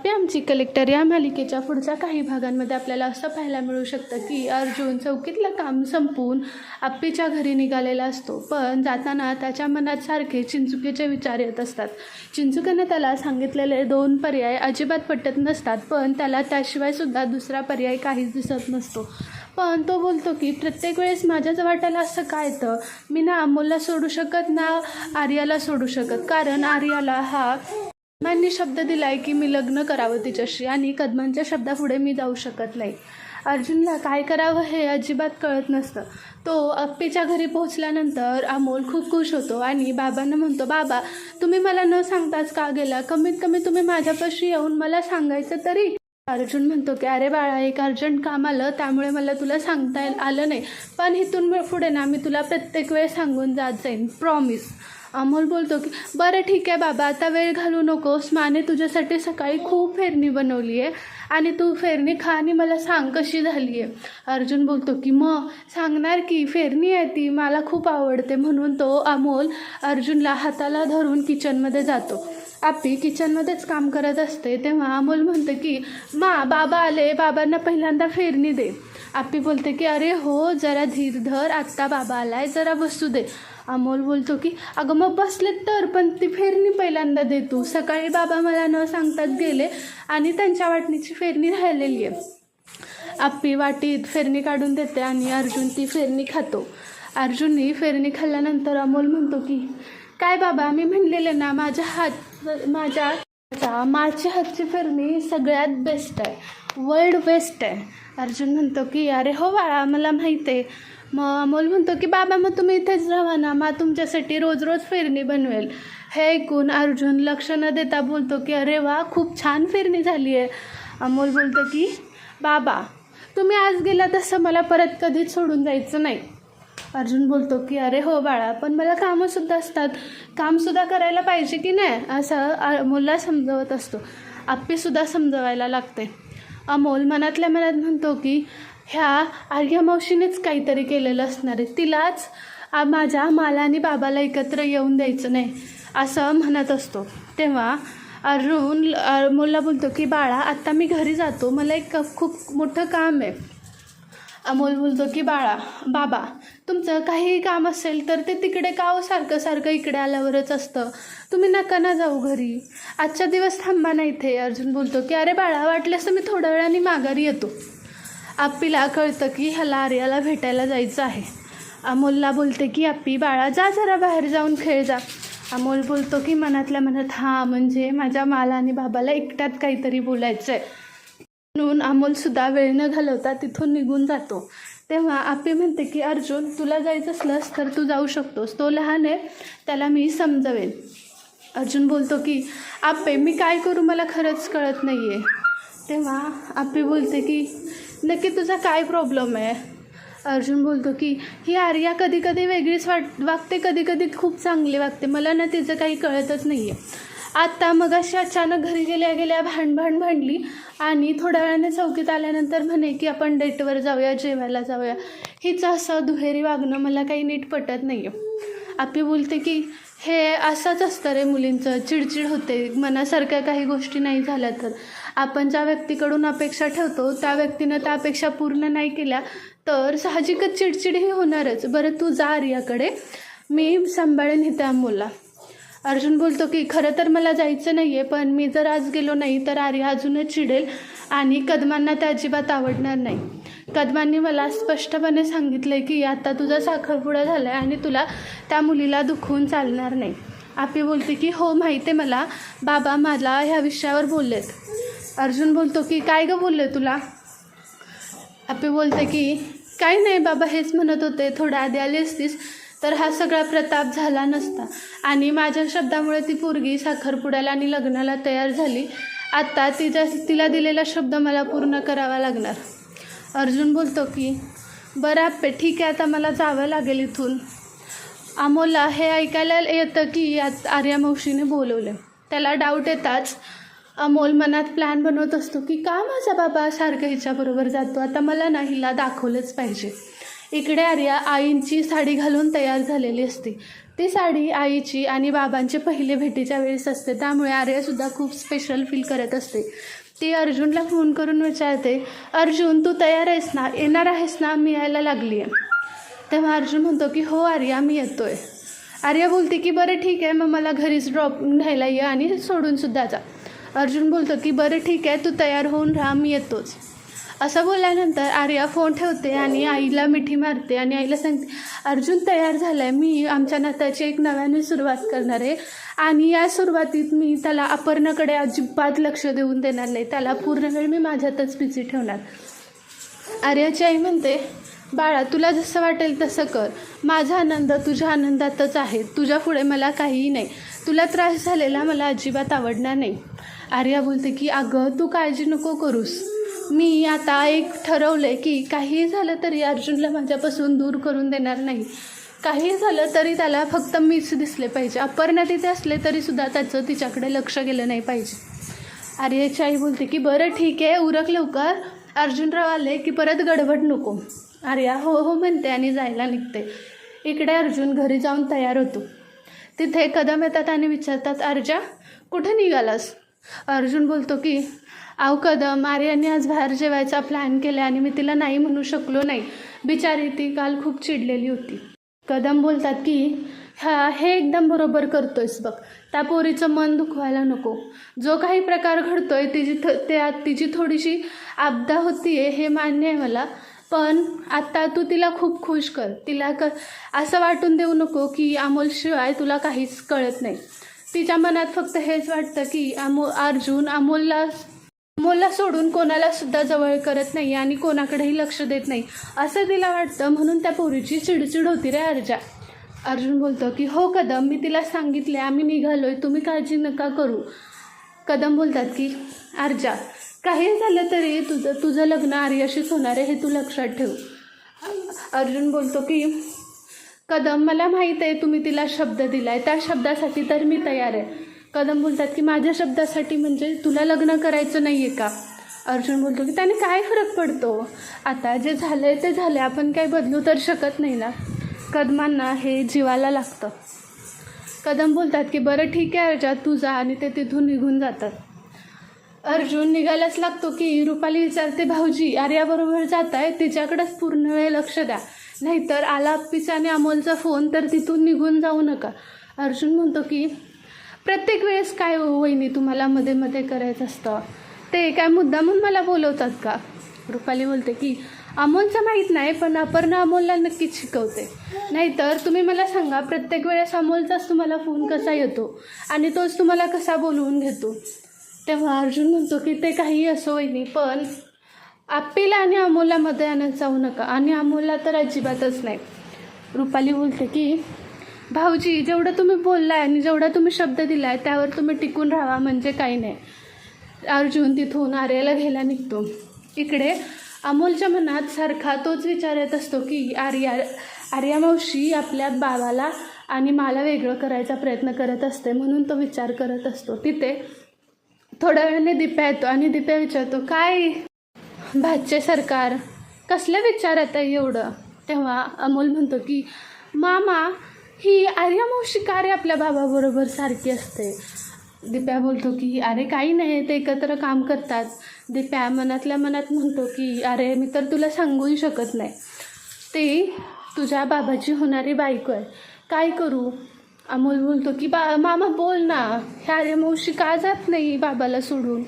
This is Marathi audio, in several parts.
आप्पे आमची कलेक्टर या मालिकेच्या पुढच्या काही भागांमध्ये आपल्याला असं पाहायला मिळू शकतं की अर्जुन चौकीतलं काम संपवून आप्पीच्या घरी निघालेला असतो. पण जाताना त्याच्या मनात सारखे चिंचुकीचे विचार येत असतात. चिंचुकीने त्याला सांगितलेले दोन पर्याय अजिबात पटत नसतात पण त्याला त्याशिवाय सुद्धा दुसरा पर्याय काहीच दिसत नसतो. पण तो बोलतो की प्रत्येक वेळेस माझ्याच वाट्याला असं काय येतं? मी ना अमोलला सोडू शकत ना आर्याला सोडू शकत? कारण आर्याला हा कदमांनी शब्द दिलाय की मी लग्न करावं तिच्याशी आणि कदमांच्या शब्दापुढे मी जाऊ शकत नाही. अर्जुनला काय करावं हे अजिबात कळत नसतं. तो अप्पीच्या घरी पोहोचल्यानंतर अमोल खूप खुश होतो आणि बाबांना म्हणतो बाबा तुम्ही मला न सांगताच का गेला? कमीत कमी तुम्ही माझ्यापाशी येऊन मला सांगायचं तरी. अर्जुन म्हणतो की अरे बाळा एक अर्जंट काम आलं त्यामुळे मला तुला सांगता येईल- आलं नाही. पण इथून पुढे ना मी तुला प्रत्येक वेळ सांगून जात जाईन. प्रॉमिस अमोल बोलतो की बरं ठीक आहे बाबा आता वेळ घालू नकोस. माने तुझ्यासाठी सकाळी खूप फेरणी बनवली आहे आणि तू फेरणी खा आणि मला सांग कशी झाली आहे अर्जुन बोलतो की मग सांगणार की फेरणी आहे ती मला खूप आवडते. म्हणून तो अमोल अर्जुनला हाताला धरून किचनमध्ये जातो. आपी किचनमध्येच काम करत असते. तेव्हा अमोल म्हणते की मा बाबा आले. बाबांना पहिल्यांदा फेरणी दे. आपी बोलते की अरे हो जरा धीर धर. आत्ता बाबा आलाय. जरा बसू दे. अमोल बोलतो की अगं मग बसले तर पण ती फेरणी पहिल्यांदा दे तू. सकाळी बाबा मला न सांगताच गेले आणि त्यांच्या वाटणीची फेरणी राहिलेली आहे. आप्पी वाटीत फेरणी काढून देते आणि अर्जुन ती फेरणी खातो. अर्जुननी फेरणी खाल्ल्यानंतर अमोल म्हणतो की काय बाबा मी म्हणलेले ना माझ्या हात माझ्या माझ्या हातची फेरणी सगळ्यात बेस्ट आहे. वर्ल्ड बेस्ट आहे. अर्जुन म्हणतो की अरे हो बाळा मला माहीत आहे. मग अमोल म्हणतो की बाबा मग तुम्ही इथेच राहा ना. मग तुमच्यासाठी रोज रोज फेरणी बनवेल. हे ऐकून अर्जुन लक्ष न देता बोलतो की अरे वा खूप छान फिरणी झाली आहे. अमोल बोलतो की बाबा तुम्ही आज गेला तसं मला परत कधीच सोडून जायचं नाही. अर्जुन बोलतो की अरे हो बाळा पण मला कामंसुद्धा असतात. कामसुद्धा करायला पाहिजे की नाही? असं मुलला समजवत असतो. आप्पीसुद्धा समजवायला लागते. अमोल मनातल्या मनात म्हणतो की ह्या आर्या मावशीनेच काहीतरी केलेलं असणार आहे. तिलाच माझ्या मला आणि बाबाला एकत्र येऊन द्यायचं नाही असं म्हणत असतो. तेव्हा अरुण अमोलला बोलतो की बाळा आत्ता मी घरी जातो. मला एक खूप मोठं काम आहे. अमोल बोलतो की बाळा बाबा तुमचं काहीही काम असेल तर ते तिकडे का हो सारखं सारखं इकडे आल्यावरच असतं. तुम्ही नका ना जाऊ घरी. आजच्या दिवस थांबा ना इथे. अर्जुन बोलतो की अरे बाळा वाटल्यास तर मी थोड्या वेळाने माघारी येतो. आप्पीला कळतं की ह्याला आर्याला भेटायला जायचं आहे. अमोलला बोलते की आप्पी बाळा जा जरा बाहेर जाऊन खेळ जा. अमोल बोलतो की मनातल्या मनात हां म्हणजे माझ्या माला आणि बाबाला एकट्यात काहीतरी बोलायचं आहे म्हणून अमोलसुद्धा वेळ न घालवता तिथून निघून जातो. तेव्हा आपी म्हणते की अर्जुन तुला जायचं असलंस तर तू जाऊ शकतोस. तो लहान आहे त्याला मी समजवेन. अर्जुन बोलतो की आपे मी काय करू? मला खरंच कळत नाही आहे तेव्हा आपी बोलते की नक्की तुझा काय प्रॉब्लेम आहे? अर्जुन बोलतो की ही आर्या कधी कधी वेगळीच वाट वागते कधी कधी खूप चांगली वागते. मला ना तिचं काही कळतच नाही आहे आत्ता मग अशी अचानक घरी गेल्या गेल्या भांडभांड भांडली आणि थोड्या वेळाने चौकीत आल्यानंतर म्हणे की आपण डेटवर जाऊया जेवायला जाऊया. हिचं असं दुहेरी वागणं मला काही नीट पटत नाही आहे आपली बोलते की हे असंच असतं रे मुलींचं चिडचिड होते. मनासारख्या काही गोष्टी नाही झाल्या तर. आपण ज्या व्यक्तीकडून अपेक्षा ठेवतो त्या व्यक्तीनं त्या अपेक्षा पूर्ण नाही केल्या तर साहजिकच चिडचिड ही होणारच. बरं तू जा आर्याकडे. मी सांभाळेन हे त्या मुला अर्जुन बोलतो की खरं तर मला जायचं नाही आहे पण मी जर आज गेलो नाही तर आर्य अजूनच चिडेल आणि कदमांना त्या अजिबात आवडणार नाही. कदमांनी मला स्पष्टपणे सांगितलं आहे की आता तुझा साखरपुडा झाला आहे आणि तुला त्या मुलीला दुखवून चालणार नाही. आपी बोलते की हो माहिती आहे मला. बाबा मला ह्या विषयावर बोललेत. अर्जुन बोलतो की काय गं बोलले तुला? आपी बोलते की काही नाही बाबा हेच म्हणत होते. थोडं आधी आली असतीस. तर हा सगळा प्रताप झाला नसता. आणि माझ्या शब्दामुळे ती पोरगी साखरपुड्याला आणि लग्नाला तयार झाली. आत्ता तिच्या तिला दिलेला शब्द मला पूर्ण करावा लागणार. अर्जुन बोलतो की बरं आप्पे ठीक आहे आता मला जावं लागेल इथून. अमोलला हे ऐकायला येतं की यात आर्या मावशीने बोलवलं. त्याला डाऊट येताच अमोल मनात प्लॅन बनवत असतो की का माझा बाबा सारखं हिच्याबरोबर जातो? आता मला ना हिला दाखवलंच पाहिजे. इकडे आर्या आईंची साडी घालून तयार झालेली असते. ती साडी आईची आणि बाबांचे पहिले भेटीच्या वेळेस असते. त्यामुळे आर्यासुद्धा खूप स्पेशल फील करत असते. ती अर्जुनला फोन करून विचारते अर्जुन तू तयार आहेस ना? येणार आहेस ना? मी यायला लागली आहे. तेव्हा अर्जुन म्हणतो की हो आर्या मी येतो आहे आर्या बोलते की बरं ठीक आहे मग मला घरीच ड्रॉप घ्यायला ये आणि सोडूनसुद्धा जा. अर्जुन बोलतो की बरं ठीक आहे तू तयार होऊन राहा मी येतोच. असं बोलल्यानंतर आर्या फोन ठेवते आणि आईला मिठी मारते आणि आईला सांगते अर्जुन तयार झाला आहे मी आमच्या नात्याची एक नव्याने सुरुवात करणार आहे. आणि या सुरुवातीत मी त्याला अपर्णाकडे अजिबात लक्ष देऊन देणार नाही. त्याला पूर्ण वेळ मी माझ्यातच बिझी ठेवणार. आर्याची आई म्हणते बाळा तुला जसं वाटेल तसं कर. माझा आनंद तुझ्या आनंदातच आहे. तुझ्या पुढे मला काहीही नाही. तुला त्रास झालेला मला अजिबात आवडणार नाही. आर्या बोलते की अगं तू काळजी नको करूस. मी आता एक ठरवलं आहे की काहीही झालं तरी अर्जुनला माझ्यापासून दूर करून देणार नाही. काही झालं तरी त्याला फक्त मीच दिसले पाहिजे. अपर्णा तिथे असले तरीसुद्धा त्याचं तिच्याकडे लक्ष गेलं नाही पाहिजे. आर्याची आई बोलते की बरं ठीक आहे उरक लवकर. अर्जुनराव आले की परत गडबड नको. आर्या हो हो म्हणते आणि जायला निघते. इकडे अर्जुन घरी जाऊन तयार होतो. तिथे कदम येतात आणि विचारतात अर्जा कुठे निघालास? अर्जुन बोलतो की आव कदम. आर्याने आज बाहेर जेवायचा प्लॅन केला आणि मी तिला नाही म्हणू शकलो नाही. बिचारी ती काल खूप चिडलेली होती. कदम बोलतात की हा हे एकदम बरोबर करतोयस बघ. त्या पोरीचं मन दुखवायला नको. जो काही प्रकार घडतोय तिची थ त्या तिची थोडीशी आपदा होतीये हे मान्य आहे मला. पण आत्ता तू तिला खूप खुश कर. तिला क असं वाटून देऊ नको की अमोलशिवाय तुला काहीच कळत नाही. तिच्या मनात फक्त हेच वाटतं की अमो अर्जुन अमोलला अमोलला सोडून कोणाला सुद्धा जवळ करत नाही आणि कोणाकडेही लक्ष देत नाही. असं तिला वाटतं. म्हणून त्या पोरीची चिडचिड होती रे अर्जा. अर्जुन बोलतो की हो कदम मी तिला सांगितले. आम्ही निघालोय. तुम्ही काळजी नका करू. कदम बोलतात की अर्जा काही झालं तरी तुझं तुझं लग्न आर्याशीच होणार आहे हे तू लक्षात ठेव. अर्जुन बोलतो की कदम मला माहीत आहे तुम्ही तिला शब्द दिला आहे त्या शब्दासाठी तर मी तयार आहे. कदम बोलतात की माझ्या शब्दासाठी म्हणजे तुला लग्न करायचं नाही आहे का? अर्जुन बोलतो की त्याने काय फरक पडतो? आता जे झालं आहे ते झालं आपण काही बदलू तर शकत नाही ना? कदमांना हे जीवाला लागतं. कदम बोलतात की बरं ठीक आहे अर्जा तू जा आणि ते तिथून निघून जातात. अर्जुन निघायलाच लागतो की रुपाली विचारते भाऊजी आर्याबरोबर जात आहे तिच्याकडेच पूर्ण वेळ लक्ष द्या. नाहीतर आला पिसाने आणि अमोलचा फोन तर तिथून निघून जाऊ नका. अर्जुन म्हणतो की प्रत्येक वेळेस काय हो वहिनी तुम्हाला मध्ये मध्ये करायचं असतं? ते काय मुद्दा म्हणून मला बोलवतात का? रुपाली बोलते की अमोलचं माहीत नाही पण अपर्णा अमोलला नक्कीच शिकवते. नाहीतर तुम्ही मला सांगा प्रत्येक वेळेस अमोलचाच तुम्हाला फोन कसा येतो आणि तोच तुम्हाला कसा बोलवून घेतो? तेव्हा अर्जुन म्हणतो की ते काही असो वहिनी पण आपीला आणि अमोलामध्ये आणत जाऊ नका. आणि अमोलला तर अजिबातच नाही. रुपाली बोलते की भाऊजी जेवढं तुम्ही बोललाय आणि जेवढा तुम्ही शब्द दिलाय त्यावर तुम्ही टिकून राहा म्हणजे काही नाही. अर्जुन तिथून आर्याला घ्यायला निघतो. इकडे अमोलच्या मनात सारखा तोच विचार येत असतो की आर्या आर्या मावशी आपल्या बाबाला आणि मला वेगळं करायचा प्रयत्न करत असते म्हणून तो विचार करत असतो. तिथे थोड्या वेळाने दिप्या येतो आणि दिप्या विचारतो काय भाजचे सरकार कसल्या विचार येत आहे एवढं? तेव्हा अमोल म्हणतो की मामा ही आर्या मावशी का रे आपल्या बाबाबरोबर सारखी असते? दिप्या बोलतो की अरे काही नाही ते एकत्र काम करतात. दिप्या मनातल्या मनात म्हणतो की अरे मी तर तुला सांगूही शकत नाही. ते तुझ्या बाबाची होणारी बायको आहे. काय करू? अमोल बोलतो की बा मामा बोल ना. ह्या अरे मावशी का जात नाही बाबाला सोडून?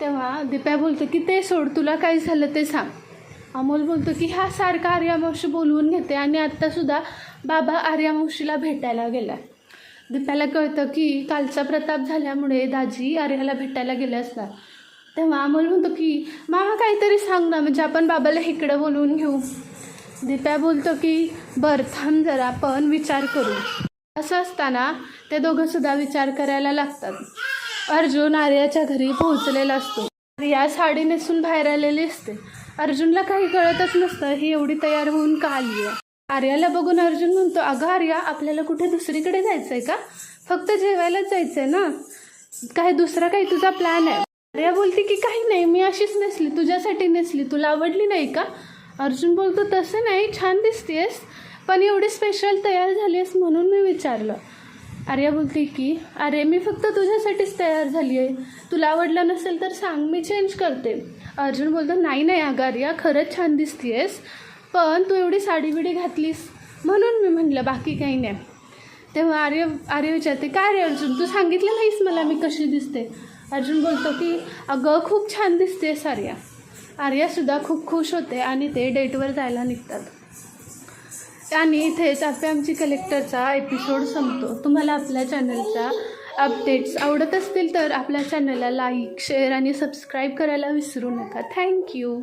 तेव्हा दिप्या बोलतो की ते सोड तुला काय झालं ते सांग. अमोल बोलतो की हा सारखा आर्यामावशी बोलवून घेते आणि आत्तासुद्धा बाबा आर्यामावशीला भेटायला गेला दिप्याला कळतं की कालचा प्रताप झाल्यामुळे दाजी आर्याला भेटायला गेले असणार तेव्हा अमोल म्हणतो की मामा काहीतरी सांग ना म्हणजे आपण बाबाला इकडं बोलवून घेऊ. दिप्या बोलतो की बरं थांब जरा आपण विचार करू. असं असताना ते दोघंसुद्धा विचार करायला लागतात. अर्जुन आर्याच्या घरी पोहोचलेला असतो. आर्या साडी नेसून बाहेर आलेली असते. अर्जुनला काही कळतच नसतं ही एवढी तयार होऊन का आली आहे? आर्याला बघून अर्जुन म्हणतो अगं आर्या आपल्याला कुठे दुसरीकडे जायचं आहे का? फक्त जेवायलाच जायचं आहे ना? काही दुसरा काही तुझा प्लॅन आहे. आर्या बोलते की काही नाही मी अशीच नेसली तुझ्यासाठी नेसली तुला आवडली नाही का? अर्जुन बोलतो तसं नाही छान दिसतेस पण एवढी स्पेशल तयार झाली आहेस म्हणून मी विचारलं. आर्या बोलते की अरे मी फक्त तुझ्यासाठीच तयार झाली आहे. तुला आवडलं नसेल तर सांग मी चेंज करते. अर्जुन बोलतो नाही नाही अगं आर्या खरंच छान दिसतीयस पण तू एवढी साडी बिडी घातलीस. म्हणून मी म्हणलं बाकी काही नाही. तेव्हा आर्य आर्य विचारते काय रे अर्जुन तू सांगितलं नाहीस मला मी कशी दिसते? अर्जुन बोलतो की अगं खूप छान दिसते आर्या. आर्यासुद्धा खूप खुश होते आणि ते डेटवर जायला निघतात. आणि इथेच आपल्या आमची कलेक्टरचा एपिसोड संपतो. तुम्हाला आपल्या चॅनलचा अपडेट्स आवडत असतील तर आपल्या चॅनलला लाईक शेअर आणि सबस्क्राईब करायला विसरू नका. थँक्यू